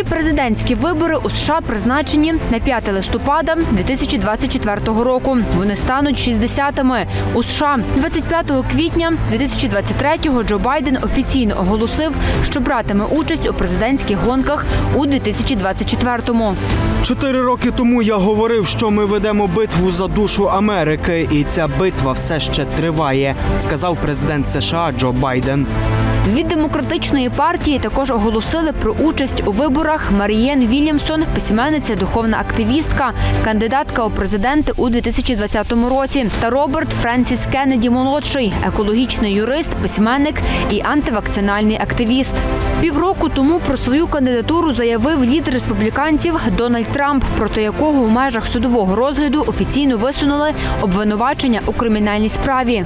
Нові президентські вибори у США призначені на 5 листопада 2024 року. Вони стануть 60-ми. У США 25 квітня 2023-го Джо Байден офіційно оголосив, що братиме участь у президентських гонках у 2024-му. Чотири роки тому я говорив, що ми ведемо битву за душу Америки, і ця битва все ще триває, сказав президент США Джо Байден. Від демократичної партії також оголосили про участь у виборах Марієн Вільямсон, письменниця, духовна активістка, кандидатка у президенти у 2020 році, та Роберт Френсіс Кеннеді молодший, екологічний юрист, письменник і антивакцинальний активіст. Півроку тому про свою кандидатуру заявив лідер республіканців Дональд Трамп, проти якого в межах судового розгляду офіційно висунули обвинувачення у кримінальній справі.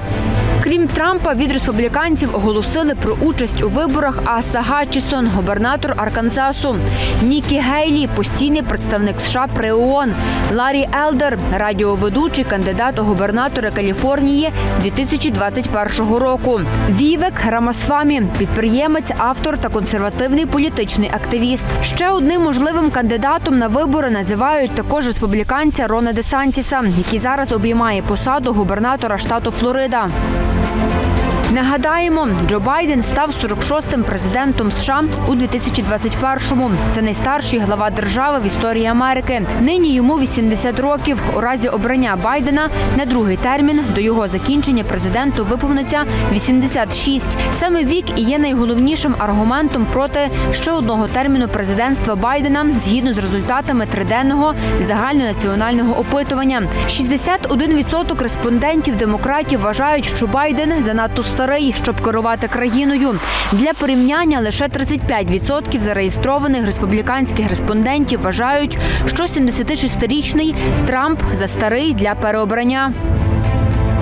Крім Трампа, від республіканців оголосили про участь у виборах Аса Гатчісон, губернатор Арканзасу, Нікі Гейлі, постійний представник США при ООН, Ларі Елдер, радіоведучий кандидат у губернатори Каліфорнії 2021 року. Вівек Рамасфамі, підприємець, автор та консервативний політичний активіст. Ще одним можливим кандидатом на вибори називають також республіканця Рона Десантіса, який зараз обіймає посаду губернатора штату Флорида. Thank you. Нагадаємо, Джо Байден став 46-м президентом США у 2021-му. Це найстарший глава держави в історії Америки. Нині йому 80 років. У разі обрання Байдена на другий термін до його закінчення президенту виповниться 86. Саме вік і є найголовнішим аргументом проти ще одного терміну президентства Байдена згідно з результатами триденного загальнонаціонального опитування. 61% респондентів демократів вважають, що Байден занадто старий, щоб керувати країною. Для порівняння лише 35% зареєстрованих республіканських респондентів вважають, що 76-річний Трамп за старий для переобрання.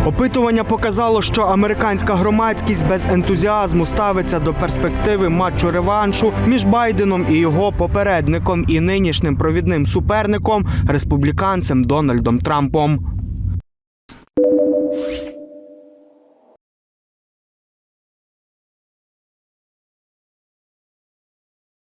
Опитування показало, що американська громадськість без ентузіазму ставиться до перспективи матчу реваншу між Байденом і його попередником і нинішнім провідним суперником республіканцем Дональдом Трампом.